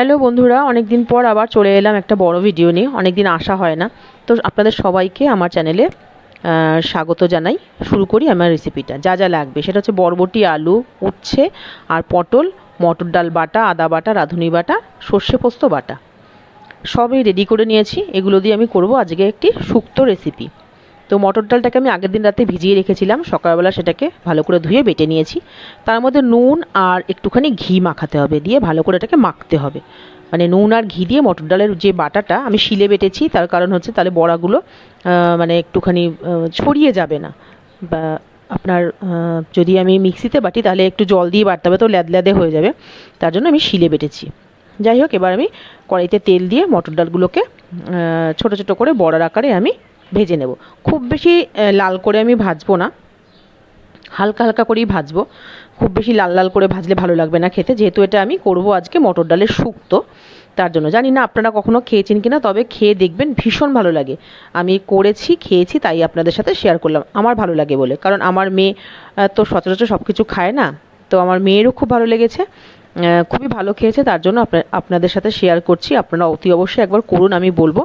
Hello বন্ধুরা অনেক দিন পর আবার চলে এলাম একটা বড় ভিডিও নিয়ে। অনেক দিন আসা হয় না। তো আপনাদের সবাইকে আমার চ্যানেলে স্বাগত জানাই। শুরু করি আমার রেসিপিটা যা যা লাগবে। সেটা হচ্ছে বরবটি, আলু, উচ্ছে আর পটল, মটর ডাল বাটা, আদা বাটা, রাঁধুনি বাটা, সর্ষে পোস্ত বাটা। সবই রেডি করে নিয়েছি। এগুলো দিয়ে আমি করব আজকে একটি শুক্তো রেসিপি তো মটর ডালটাকে আমি আগের দিন রাতে ভিজিয়ে রেখেছিলাম, সকালবেলা সেটাকে ভালো করে ধুয়ে বেটে নিয়েছি। তার মধ্যে নুন আর একটুখানি ঘি মাখাতে হবে, দিয়ে ভালো করে এটাকে মাখতে হবে। মানে নুন আর ঘি দিয়ে মটর ডালের যে বাটাটা আমি শিলে বেটেছি, তার কারণ হচ্ছে তাহলে বড়াগুলো মানে একটুখানি ছড়িয়ে যাবে না। বা আপনার যদি আমি মিক্সিতে বাটি, তাহলে একটু জল দিয়ে বাটতে হবে, তো ল্যাদ ল্যাদে হয়ে যাবে। তার জন্য আমি শিলে বেটেছি। যাই হোক, এবার আমি কড়াইতে তেল দিয়ে মটর ডালগুলোকে ছোট ছোট করে বড়ার আকারে আমি ভেজে নেব। খুব বেশি লাল করে আমি ভাজবো না। হালকা হালকা করেই ভাজবো। খুব বেশি লাল লাল করে ভাজলে ভালো লাগবে না খেতে। যেহেতু এটা আমি করব আজকে মটর ডালের শুক্তো, তার জন্য। জানি না আপনারা কখনো খেয়েছেন কিনা, তবে খেয়ে দেখবেন ভীষণ ভালো লাগে। আমি করেছি, খেয়েছি, তাই আপনাদের সাথে শেয়ার করলাম। আমার ভালো লাগে বলে। কারণ আমার মেয়ে তো সচরাচর সব কিছু খায় না। তো আমার মেয়েরও খুব ভালো লেগেছে। খুবই ভালো খেয়েছে, তার জন্য আপনা- আপনাদের সাথে শেয়ার করছি। আপনারা অতি অবশ্যই একবার করুন, আমি বলব।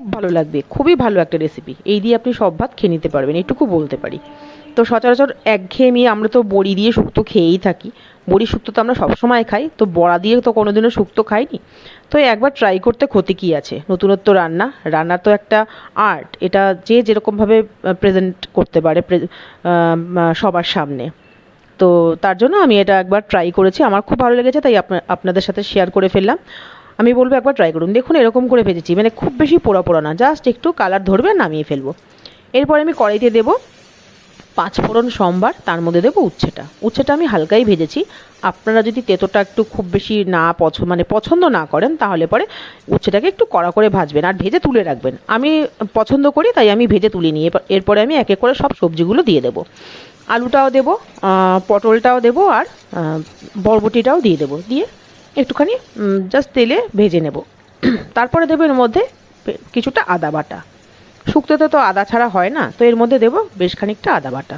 খুব ভালো লাগবে, খুবই ভালো একটা রেসিপি এই দিয়ে আপনি সব ভাত খেয়ে নিতে পারবেন, এটুকু বলতে পারি। তো সচরাচর একঘেয়েমি আমরা তো বড়ি দিয়ে শুক্তো খেয়েই থাকি। বড়ি শুক্তো তো আমরা সবসময় খাই, তো বড়া দিয়ে তো কোনোদিনও শুক্তো খাইনি। তো একবার ট্রাই করতে ক্ষতি কী আছে? নতুনত্ব রান্না রান্না তো একটা আর্ট এটা যে যেরকমভাবে প্রেজেন্ট করতে পারে সবার সামনে। তো তার জন্য আমি এটা একবার ট্রাই করেছি, আমার খুব ভালো লেগেছে, তাই আপনা- আপনাদের সাথে শেয়ার করে ফেললাম। আমি বলব একবার ট্রাই করুন। দেখুন এরকম করে ভেজেছি। মানে খুব বেশি পোড়া পোড়া না জাস্ট একটু কালার ধরবে নামিয়ে ফেলব। এরপর আমি কড়াইতে দেবো পাঁচ ফোড়ন সম্বার, তার মধ্যে দেবো উচ্ছেটা। উচ্ছেটা আমি হালকাই ভেজেছি। আপনারা যদি তেতোটা একটু খুব বেশি না পছন্দ মানে পছন্দ না করেন, তাহলে পরে উচ্ছেটাকে একটু কড়া করে ভাজবেন আর ভেজে তুলে রাখবেন। আমি পছন্দ করি, তাই আমি ভেজে তুলে নিয়ে এরপরে আমি এক এক করে সব সবজিগুলো দিয়ে দেবো। আলুটাও দেবো পটলটাও দেবো আর বরবটিটাও দিয়ে দেবো। দিয়ে একটুখানি জাস্ট তেলে ভেজে নেব। তারপরে দেবো এর মধ্যে কিছুটা আদা বাটা। শুক্তোতে তো আদা ছাড়া হয় না, তো এর মধ্যে দেবো বেশ খানিকটা আদা বাটা।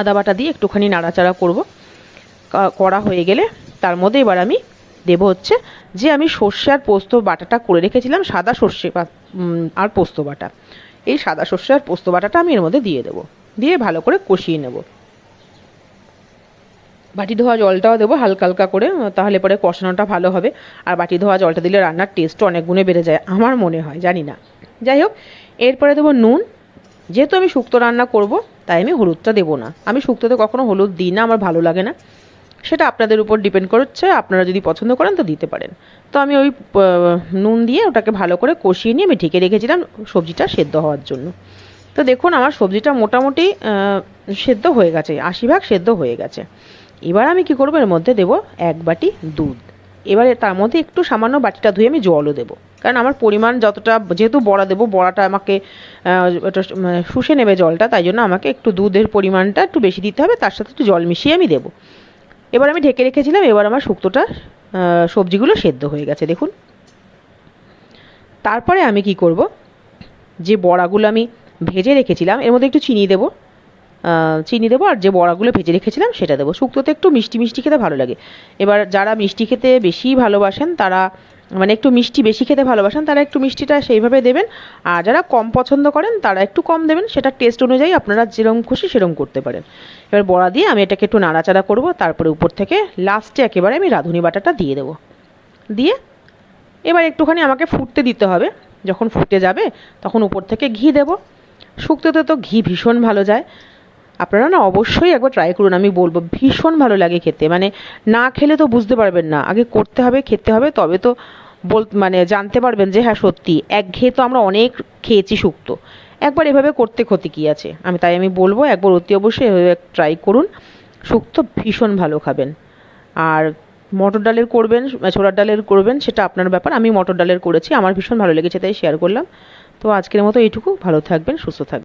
আদা বাটা দিয়ে একটুখানি নাড়াচাড়া করব। করা হয়ে গেলে তার মধ্যে এবার আমি দেবো হচ্ছে যে আমি সর্ষে আর পোস্ত বাটাটা করে রেখেছিলাম, সাদা সর্ষে আর পোস্ত বাটা। এই সাদা সর্ষে আর পোস্ত বাটাটা আমি এর মধ্যে দিয়ে দেবো। দিয়ে ভালো করে কষিয়ে নেব। বাটি ধোয়া জলটাও দেবো হালকা হালকা করে তাহলে পরে কষানোটা ভালো হবে। আর বাটি ধোয়া জলটা দিলে রান্নার টেস্টও অনেক গুণে বেড়ে যায়, আমার মনে হয়, জানি না। যাই হোক, এরপরে দেবো নুন। যেহেতু আমি শুক্তো রান্না করব, তাই আমি হলুদটা দেবো না। আমি শুক্তোতে কখনো হলুদ দিই না, আমার ভালো লাগে না। সেটা আপনাদের উপর ডিপেন্ড করছে, আপনারা যদি পছন্দ করেন তো দিতে পারেন। তো আমি ওই নুন দিয়ে ওটাকে ভালো করে কষিয়ে নিয়ে আমি ঢেকে রেখেছিলাম সবজিটা সেদ্ধ হওয়ার জন্য। তো দেখুন, আমার সবজিটা মোটামুটি সেদ্ধ হয়ে গেছে, আশি ভাগ সেদ্ধ হয়ে গেছে। এবার আমি কি করব? এর মধ্যে দেবো এক বাটি দুধ। এবারে তার মধ্যে একটু সামান্য বাটিটা ধুয়ে আমি জলও দেবো। কারণ আমার পরিমাণ যতটা, যেহেতু বড়া দেবো, বড়াটা আমাকে ওটা মানে শুষে নেবে জলটা, তাই জন্য আমাকে একটু দুধের পরিমাণটা একটু বেশি দিতে হবে, তার সাথে একটু জল মিশিয়ে আমি দেবো। এবার আমি ঢেকে রেখেছিলাম, এবার আমার শুক্তোটা সবজিগুলো সেদ্ধ হয়ে গেছে, দেখুন। তারপরে আমি কি করব? যে বড়াগুলো আমি ভেজে রেখেছিলাম, এর মধ্যে একটু চিনি দেবো। চিনি দেবো আর যে বড়াগুলো ভেজে রেখেছিলাম সেটা দেবো। শুক্তোতে একটু মিষ্টি মিষ্টি খেতে ভালো লাগে। এবার যারা মিষ্টি খেতে বেশি ভালোবাসেন, তারা মানে একটু মিষ্টি বেশি খেতে ভালোবাসেন, তারা একটু মিষ্টিটা সেইভাবে দেবেন। আর যারা কম পছন্দ করেন, তারা একটু কম দেবেন। সেটা টেস্ট অনুযায়ী আপনারা যেরকম খুশি সেরকম করতে পারেন। এবার বড়া দিয়ে আমি এটাকে একটু নাড়াচাড়া করব। তারপরে উপর থেকে লাস্টে একেবারে আমি রাঁধুনি বাটাটা দিয়ে দেবো। দিয়ে এবার একটুখানি আমাকে ফুটতে দিতে হবে। যখন ফুটে যাবে, তখন উপর থেকে ঘি দেব। শুক্তোতে তো ঘি ভীষণ ভালো যায়। আপনারা না অবশ্যই একবার ট্রাই করুন। আমি বলব, ভীষণ ভালো লাগে খেতে। মানে না খেলে তো বুঝতে পারবেন না। আগে করতে হবে, খেতে হবে, তবে তো বল মানে জানতে পারবেন যে হ্যাঁ সত্যি। একঘেয়ে তো আমরা অনেক খেয়েছি শুক্তো একবার এভাবে করতে ক্ষতি কী আছে? আমি তাই আমি বলব, একবার অতি অবশ্যই এভাবে ট্রাই করুন। শুক্তো ভীষণ ভালো খাবেন। আর মটর ডালের করবেন, ছোলার ডালের করবেন, সেটা আপনার ব্যাপার। আমি মটর ডালের করেছি, আমার ভীষণ ভালো লেগেছে, তাই শেয়ার করলাম। তো আজকের মতো এইটুকু। ভালো থাকবেন, সুস্থ থাকবেন।